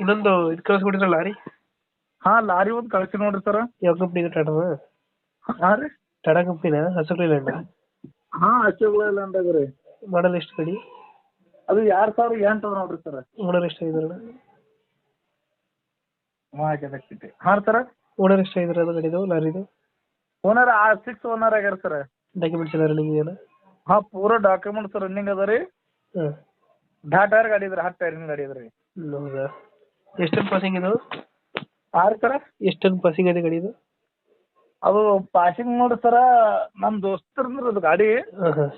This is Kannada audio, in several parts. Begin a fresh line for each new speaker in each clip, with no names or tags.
ಇನ್ನೊಂದು ಇದು ಕಳಿಸ್ಬಿಟ್ಟಿದ್ರೆ ಲಾರಿ?
ಹಾ ಲಾರಿ ಒಂದು ಕಳ್ಸಿ ನೋಡ್ರಿ ಸರ್.
ಯಾವ ಕಂಪ್ನಿ ಟಾಟಾನ
ಹಾ ರೀ.
ಟಾಟಾ ಕಂಪ್ನಿನ ಅಶೋಕ್ ಲೈಲ್ಯಾಂಡ್
ಹಾ ಅಶೋಕ್ ಲೈಲ್ಯಾಂಡ್ ರೀ.
ಮಾಡಲ್ ಎಷ್ಟು ಕಡಿ
ಅದು ಎರಡ್ ಸಾವಿರ ಎಂಟು ಅದ? ನೋಡ್ರಿ ಸರ್
ಓನರ್ ಎಷ್ಟಾಗಿದಾರಣ
ಹಾ ಸರ್.
ಓನರ್ ಐದ್ರ ಅದು ಗಡಿದು ಲಾರಿದು?
ಓನರ್ ಆ ಸಿಕ್ಸ್ ಓನರ್ ಆಗ್ಯಾರ ಸರ್.
ಡಾಕ್ಯುಮೆಂಟ್ಸ್ ಎಲ್ಲ ರನ್ನಿಂಗ್ ಏನು
ಹಾ ಪೂರ ಡಾಕ್ಯುಮೆಂಟ್ಸ್ ರನ್ನಿಂಗ್ ಅದ ರೀ.
ಹಾಂ
ಡಾ ಟೈರ್ ಗಾಡಿ ಇದ್ರಿ ಹತ್ತು ಟೈರಿನ ಗಾಡಿ ಇದ್ರಿ
ಹೌದಾ? ಎಷ್ಟು ಟನ್ ಪಾಸಿಂಗ್ ಇದು
ಆರು ಸರ
ಎಷ್ಟು ಟನ್ ಪಾಸಿಂಗ್ ಇದೆ ಗಾಡಿ ಇದು?
ಅದು ಪಾಸಿಂಗ್ ನೋಡಿ ಸರ ನಮ್ಮ ದೋಸ್ತರಂದ್ರ ಅದು ಗಾಡಿ.
ಹಾಂ ಹಾಂ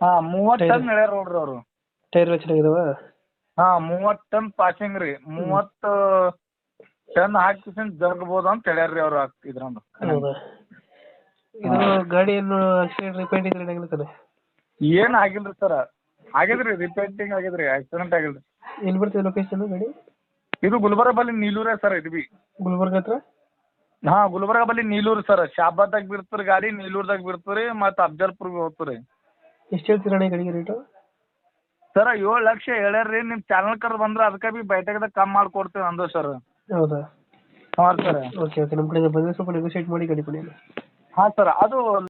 ಹಾ ಮೂವತ್ತು ಟನ್ ಹೇಳ್ಯಾರ ನೋಡ್ರಿ ಅವರು.
ಟೈರ್ ಎಲ್ಲ ಚೆನ್ನಾಗಿದಾವ?
ಹಾ ಮೂವತ್ತು ಟನ್ ಪಾಸಿಂಗ್ ರೀ. ಮೂವತ್ತು ಟನ್ ಹಾಕಿ ಜರ್ಗ್ಬೋದು ಅಂತ ಹೇಳ್ಯಾರ ಅವ್ರು ಇದ್ರಂದು.
ಹೌದಾ? ಇದು ಗಾಡಿ ಏನು ಆಕ್ಸಿಡೆಂಟ್ ರಿಪೇಂಟ್ ಇದ್ರೆ ಏನಾಗಿಲ್ಲ
ಏನು ಆಗಿಲ್ಲ ಆಗಿಲ್ರಿ ಸರ್ ಆಗಿದ್ರಿ ರಿಪೇಂಟಿಂಗ್ ಆಗಿದ್ರಿ ಆಕ್ಸಿಡೆಂಟ್ ಆಗಿಲ್ರಿ.
ಎಲ್ಲಿ ಬರ್ತದೆ ಲೊಕೇಶನ್ ಗಾಡಿ?
ಇದು ಗುಲ್ಬರ್ಗ ಬಲ್ಲಿ ನೀಲೂರೇ ಸರ್ ಇದು ಬಿ
ಗುಲ್ಬರ್ಗ ಹತ್ರ?
ಹಾ ಗುಲ್ಬರ್ಗ ಬಲ್ಲಿ ನೀಲೂರು ಸರ್. ಶಾಬಾದಾಗ ಬಿಡ್ತೀರಿ ಗಾಡಿ ನೀಲೂರ್ದಾಗ ಬಿಡ್ತೀರಿ ಮತ್ತು ಅಫ್ಜಲ್ಪುರ್ಗೆ ಹೋಗ್ತೀರಿ.
ಎಷ್ಟು ಹೇಳ್ತೀರ ಅಣ್ಣ ಈ ಗಾಡಿಗೆ ರೇಟು
ಸರ್ ಏಳು ಲಕ್ಷ ಹೇಳ್ಯಾರ್ರಿ. ನಿಮ್ಮ ಚಾನಲ್ ಕರ್ ಬಂದ್ರ ಅದಕ್ಕೆ ಬಿ ಬೈಟಕ್ದಾಗ ಕಮ್ಮಿ ಮಾಡ್ಕೊಡ್ತೀವಿ ಅಂದು ಸರ್.
ಹೌದಾ?
ಹಾಂ ಸರ್.
Okay okay. ನಮ್ಮ ಕಡೆಯಿಂದ ಬಂದರೆ ಸ್ವಲ್ಪ ನೆಗೋಷಿಯೇಟ್ ಮಾಡಿ ಗಾಡಿ ಕೊಡಿ
ಹಾಂ ಸರ್ ಅದು